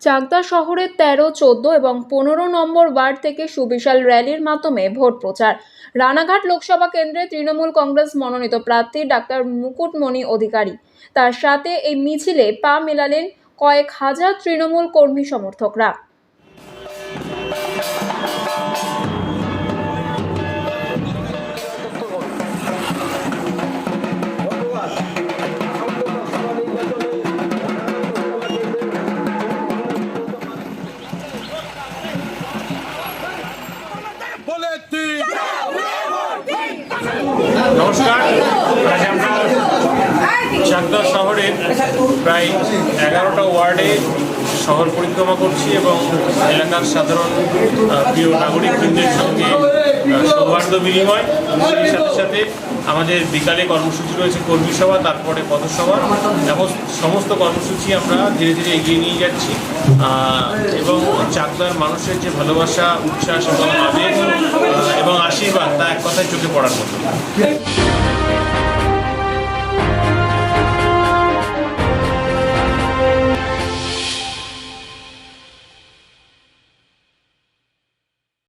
চাকদা শহরের তেরো, চোদ্দ এবং পনেরো নম্বর ওয়ার্ড থেকে সুবিশাল র্যালির মাধ্যমে ভোট প্রচার। রানাঘাট লোকসভা কেন্দ্রে তৃণমূল কংগ্রেস মনোনীত প্রার্থী ডাক্তার মুকুটমণি অধিকারী। তার সাথে এই মিছিলে পা মেলালেন কয়েক হাজার তৃণমূল কর্মী সমর্থকরা। নমস্কার। আজ আমরা চাকদা শহরের প্রায় এগারোটা ওয়ার্ডে শহর পরিক্রমা করছি এবং এলাকার সাধারণ প্রিয় নাগরিকবৃন্দের সঙ্গে সৌহার্দ্য বিনিময়। সেই সাথে সাথে আমাদের বিকালে কর্মসূচি রয়েছে কর্মী সভা, তারপরে পথসভা সমস্ত কর্মসূচি আমরা ধীরে ধীরে এগিয়ে নিয়ে যাচ্ছি। এবং চাকদার মানুষের যে ভালোবাসা, উচ্ছ্বাস এবং আবেগ এবং আশীর্বাদ তা এক কথায় চোখে পড়ার মতো।